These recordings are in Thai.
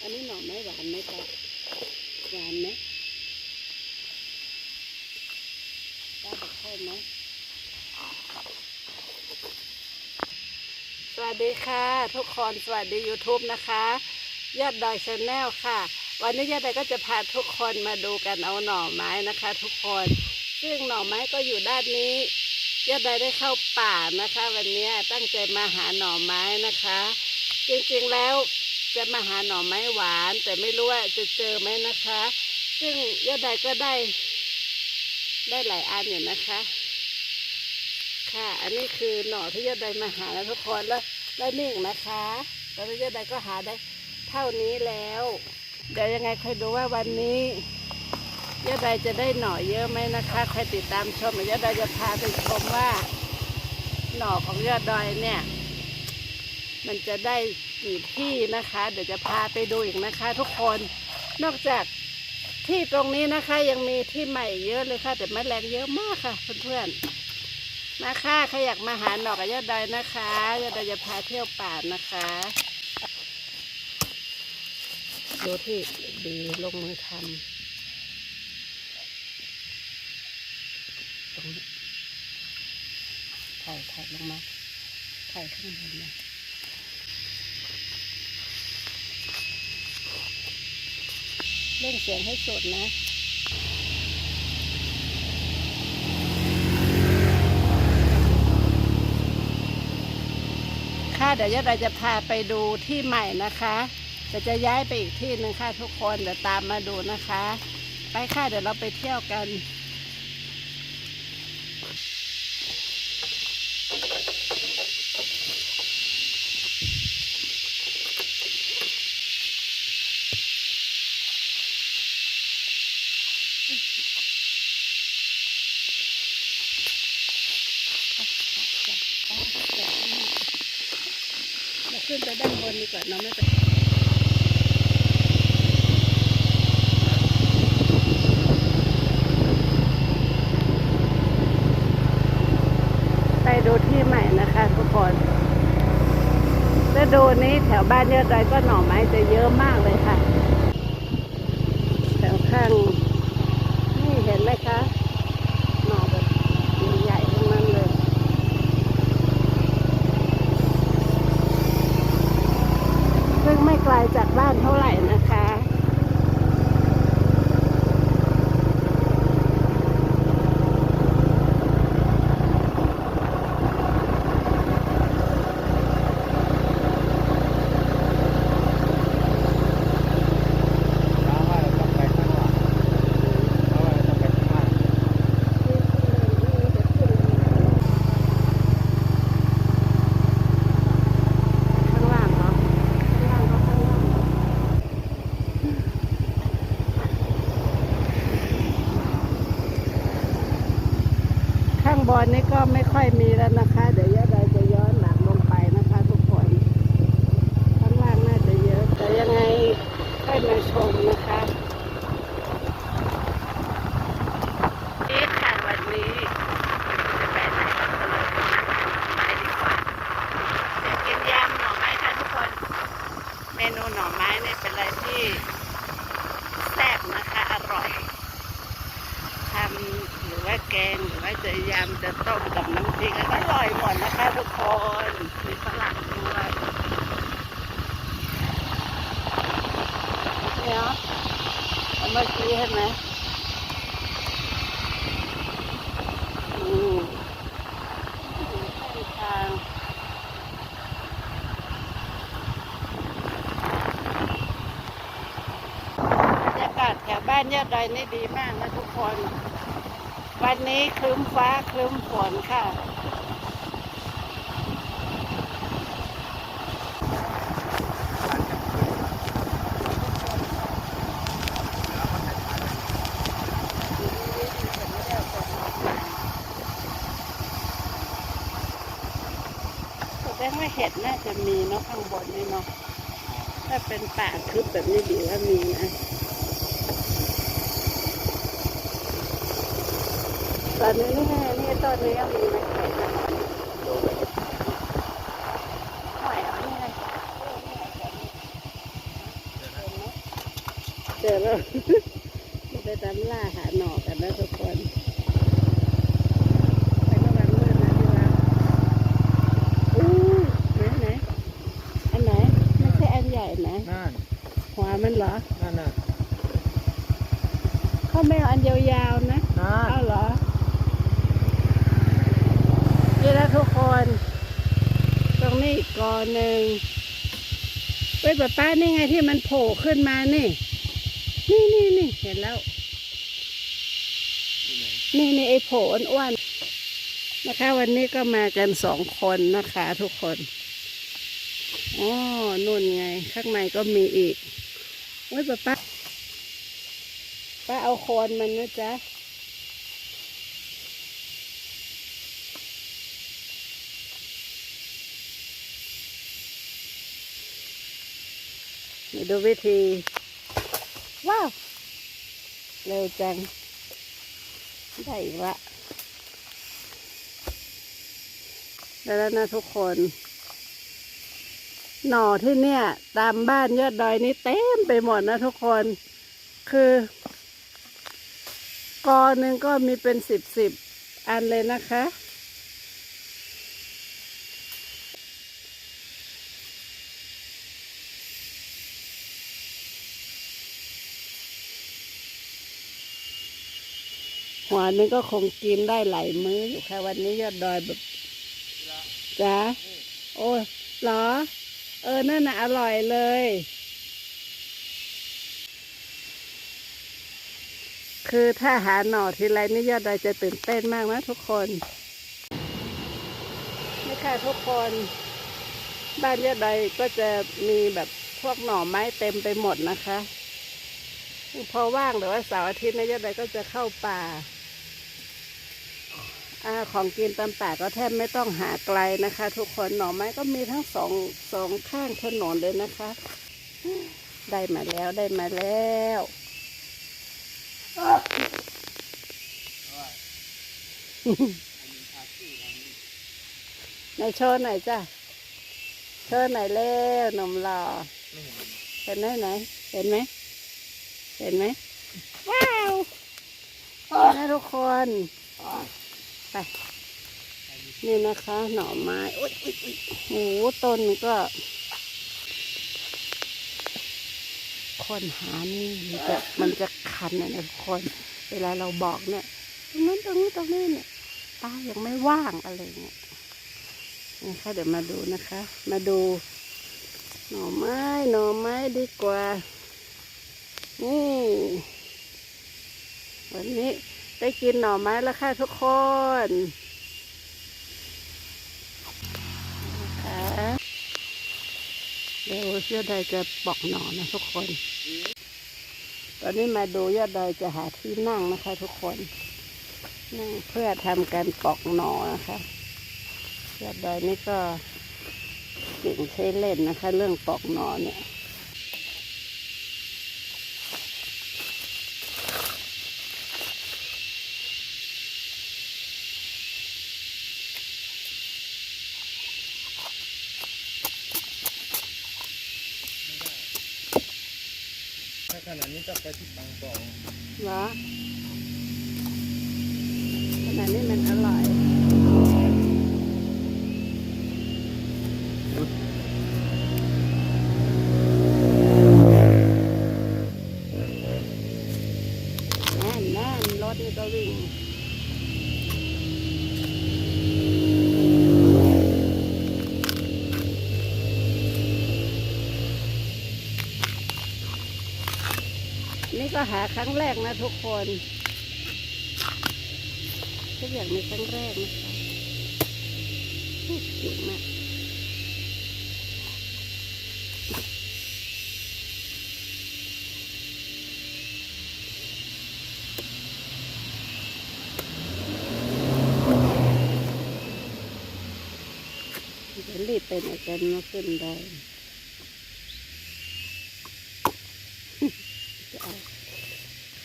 อันนี้หน่อไม้หวานไหมจ๊ะหวานไหมป้าบอกค่อยไหมสวัสดีค่ะ ทุกคนสวัสดี YouTube นะคะ ยอดดอยชาแนลค่ะ วันนี้ยอดดอยก็จะพาทุกคนมาดูกันเอาหน่อไม้นะคะ ทุกคน ซึ่งหน่อไม้ก็อยู่ด้านนี้ยอดดอยได้เข้าป่านะคะ วันนี้ตั้งใจมาหาหน่อไม้นะคะ จริงๆแล้ว จะมาหาหน่อไม้หวาน แต่ไม่รู้ว่าจะเจอไหมนะคะ ซึ่งยอดใดก็ได้ ได้หลายอันอยู่นะคะ ค่ะ อันนี้คือหน่อที่ยอดใดมาหาแล้วทุกคนแล้วแล้วนี่อีกนะคะแล้วยอดใดก็หาได้เท่านี้แล้ว เดี๋ยวยังไงคอยดูว่าวันนี้ยอดใดจะได้หน่อเยอะไหมนะคะใครติดตามชมยวยอดใดจะพาไปชมว่า หน่อของยอดดอยเนี่ย มันจะได้กี่ที่นะคะ เดี๋ยวจะพาไปดูอีกนะคะ ทุกคนนอกจากที่ตรงนี้นะคะ ยังมีที่ใหม่เยอะเลยค่ะ แต่แมลงเยอะมากค่ะเพื่อนๆมาค่ะใครอยากมาหาหนอกกับยอดดอยนะคะยอดดอยจะพาเที่ยวป่านะคะดูที่ดีลงมือทำตรงนี้ถ่ายถ่ายลงมาถ่ายข้างบนนะ เล่นเสียงให้สุดนะค่ะเดี๋ยวยอดเราจะพาไปดูที่ใหม่นะคะแต่จะย้ายไปอีกที่หนึ่งค่ะทุกคนเดี๋ยวตามมาดูนะคะ ไปค่ะเดี๋ยวเราไปเที่ยวกัน เราขึ้นไปด้านบ นาะไม่เป็นไปดูที่ใหม่นะคะทุกคนฤดูนี้แถวบ้านยอดดอยก็หน่อไม้จะเยอะมากเลยค่ะ แถวข้าง นี่เห็นไหมคะ หน่อแบบใหญ่ๆทั้งนั้นเลย ซึ่งไม่ไกลจากบ้านเท่าไหร่นะคะ แล้วว่าเราต้องไปข้างหลังแล้วว่าเราต้องไปข้างหน้า ข้างล่างเหรอข้างล่างก็ข้างล่างข้างบ นนี่ก็ไม่ค่อยมีแล้วนะคะ เดี๋ยวยอดเราจะย้อนหลังลงไปนะคะ ทุกคน ข้างล่างน่าจะเยอะ แต่ยังไงค่อยมาชมนะคะนี่ค่ะวันนี้จะไปไหนกันเลยไปดีกว่า เดี๋ยวกินยำหน่อไม้ค่ะทุกคน เมนูหน่อไม้เนี่ยเป็นอะไรที่แซ่บนะคะ อร่อยทำหรือว่าแกงหรือว่าจะยำจะต้มกับน้ำพริกก็อร่อยหมดนะคะ ทุกคนมีฝรั่งด้วย เนี่ยเมื่อกี้เห็นไหมบรรยากาศแถวบ้านยอดดอยนี่ดีมากนะทุกคน วันนี้ครึ้มฟ้าครึ้มฝนค่ะ ว่าเห็ดน่าจะมีเนาะข้างบนนี่เนาะถ้าเป็นป่าทึบแบบนี้ดีว่ามีนะตอนนี้นี่นี่ตอนนี้ยังมีไหมเห็ดนะเอานี่ไงเจอแล้วไปตามล่าหาหน่อกันนะทุกคนไประวังมืดนะที่ว่าอู้ไหนไหนอันไหนไม่ใช่อันใหญ่นะ นั่น หัวมันเหรอ นั่นน่ะ เขาไม่เอาอันยาวๆนะนั่นเอาเหรอนี่นะทุกคน ตรงนี้อีกกอหนึ่งเว้ยป้าป้านี่ไงที่มันโผล่ขึ้นมานี่ นี่นี่นี่เห็นแล้ว นี่นี่ไอ้โผล่อ้วนๆนะคะ วันนี้ก็มากันสองคนนะคะ ทุกคนอ๋อนู่นไง ข้างในก็มีอีกเว้ยป้าป้าป้าเอา โคนมันนะจ๊ะมาดูวิธี ว้าว เร็วจัง ได้อีกละได้แล้วนะทุกคน หน่อที่เนี่ย ตามบ้านยอดดอยนี้เต็มไปหมดนะทุกคน คือ กอหนึ่งก็มีเป็นสิบสิบอันเลยนะคะ หัวหนึงก็คงกินได้หลายมื้ออยู่ค่ะ วันนี้ยอดดอยแบบจ้าโอ้ยหรอ เออ นั่นน่ะอร่อยเลย คือถ้าหาหน่อทีไรนี่ยอดดอยจะตื่นเต้นมากนะทุกคน นี่ค่ะทุกคน บ้านยอดดอยก็จะมีแบบพวกหน่อไม้เต็มไปหมดนะคะ พอว่างหรือว่าเสาร์อาทิตย์เนยยอดดอยก็จะเข้าป่าอของกินตามป่าก็แทบไม่ต้องหาไกลนะคะ ทุกคนหน่อไม้ก็มีทั้งสองสองข้างถนนเลยนะคะ ได้มาแล้วได้มาแล้ว ในโชว์หน่อยจ้ะโชว์หน่อยเร็วหนุ่มหล่อเห็นไหมไหน เห็นไหม เห็นไหม ว้าวนะทุกคน ไป นี่นะคะ หน่อไม้ อุ๊ยอุ๊ยอุ๊ยโอ้โหต้นก็ คนหานี่มันจะมันจะคันนะทุกคน เวลาเราบอกเนี่ยตรงนั้นตรงนี้ตรงนี้เนี่ยตายังไม่ว่างอะไรเงี้ยนะคะเดี๋ยวมาดูนะคะ มาดู หน่อไม้หน่อไม้ดีกว่า นี่วันนี้ได้กินหน่อไม้แล้วค่ะทุกคนนะคะ เดี๋ยวยอดดจะปอกหนอนนะทุกคน ตอนนี้มาดูยอดดอยจะหาที่นั่งนะคะ ทุกคนนั่งเพื่อทำการปอกหนอนะคะยอดดอยนี่ก็เก่งใช้เล่นนะคะ เรื่องปอกหน่อเนี่ย ขนาดนี้จะไปที่บางบ่อเหรอขนาดนี้มันอร่อย แน่นแน่นรถนี่ก็วิ่ง นี่ก็ หาครั้งแรกนะทุกคนทุกอย่างในครั้งแรกนะคะโอ้เก่งมากจะรีบไปไหนกันมาขึ้นได้ จะเอา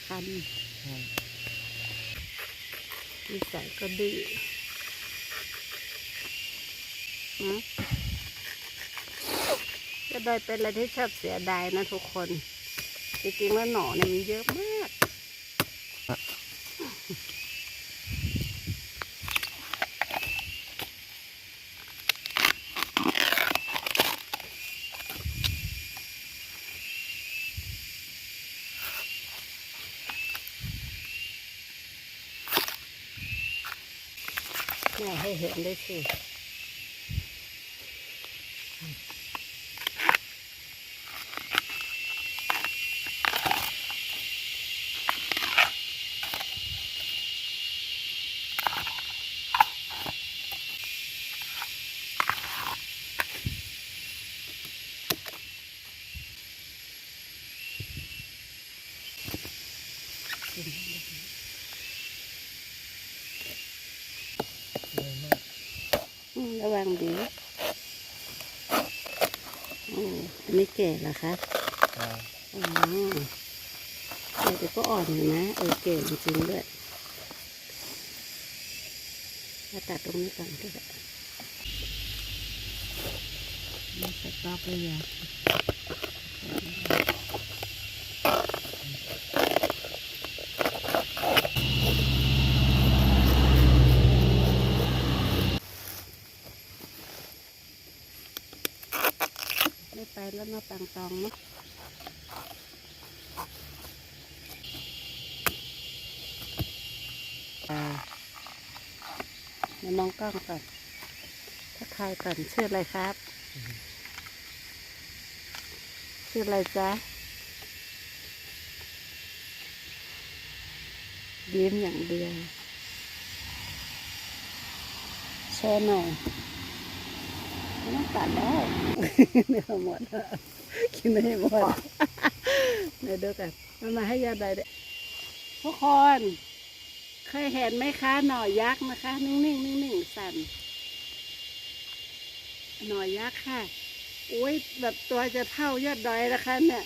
คันนิสัยก็ดื้อนะจะได้เป็นอะไรที่ชอบเสียดายนะทุกคน จริงๆแล้วหน่อเนี่ยมันเยอะมาก แม่ให้เห็นได้สิ ระวังดีอืมอันนี้แก่เหรอคะอ๋อแก่แต่ก็อ่อนอยู่นะ เออแก่จริงด้วยมาตัดตรงนี้ก่อนก็ได้นี่สต๊อกเลยอะไม่ไปแล้วมาปัง ตองเนาะมามองกล้องก่อนทักทายก่อนชื่ออะไรครับ ชื่ออะไรจ๊ะ ยิ้มอย่างเดียวแชร์หน่อยไม่ต้องตัดแล้วเนื้อหมดแล้ว กินให้หมดเดี๋ยวดูกันมามาให้ยาใดเด้ทุกคนเคยเห็นไหมคะ หน่อยักษ์นะคะ นิ่งๆนิ่งๆสั่น หน่อยักษ์ค่ะอุ้ยแบบตัวจะเท่ายอดดอยนะคะ เนี่ย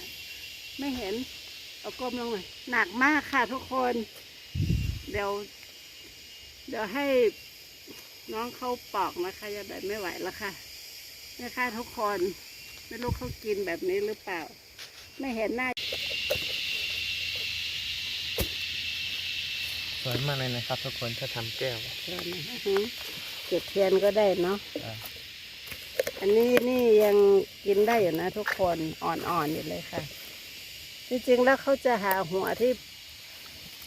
ไม่เห็น เอากลมลงหน่อยหนักมากค่ะทุกคน เดี๋ยว เดี๋ยวให้น้องเขาปอกนะคะยอดดอยไม่ไหวแล้วค่ะเนี่ยค่ะทุกคน ไม่รู้เขากินแบบนี้หรือเปล่า ไม่เห็นหน้า สวยมากเลยนะครับทุกคนถ้าทำแก้วเทียนนะฮะจุดเทียนก็ได้เนาะ อ่า อันนี้นี่ยังกินได้อยู่นะทุกคนอ่อนๆอยู่เลยค่ะ จริงๆแล้วเขาจะหาหัวที่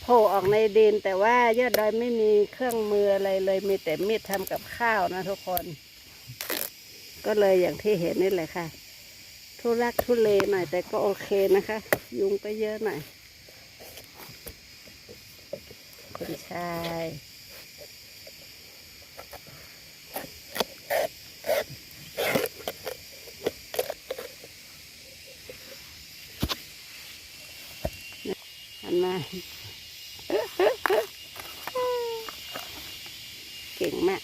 โผล่ออกในดิน แต่ว่ายอดดอยไม่มีเครื่องมืออะไรเลย มีแต่มีดทำกับข้าวนะทุกคน ก็เลยอย่างที่เห็นนี่แหละค่ะ ทุรักทุเลหน่อย แต่ก็โอเคนะคะ ยุงก็เยอะหน่อยคุณชายหันมาเก่งมาก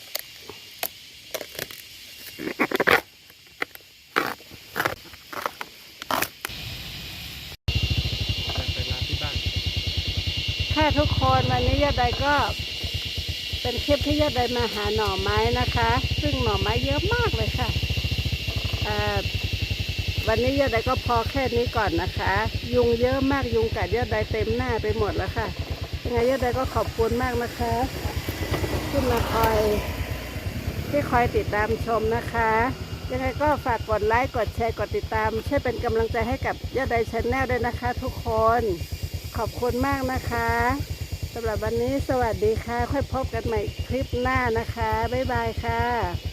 ไปร้านที่บ้าน ค่ะทุกคน วันนี้ยอดใดก็ เป็นคลิปที่ยอดใดมาหาหน่อไม้นะคะ ซึ่งหน่อไม้เยอะมากเลยค่ะวันนี้ยอดใดก็พอแค่นี้ก่อนนะคะ ยุงเยอะมากยุงกัดยอดใดเต็มหน้าไปหมดแล้วค่ะยังไงยอดใดก็ขอบคุณมากนะคะที่มาคอยที่คอยติดตามชมนะคะ ยังไงก็ฝากกดไลค์กดแชร์กดติดตามช่วยเป็นกำลังใจให้กับยอดใดชแนลด้วยนะคะ ทุกคนขอบคุณมากนะคะ สำหรับวันนี้สวัสดีค่ะ ค่อยพบกันใหม่คลิปหน้านะคะ บ๊ายบายค่ะ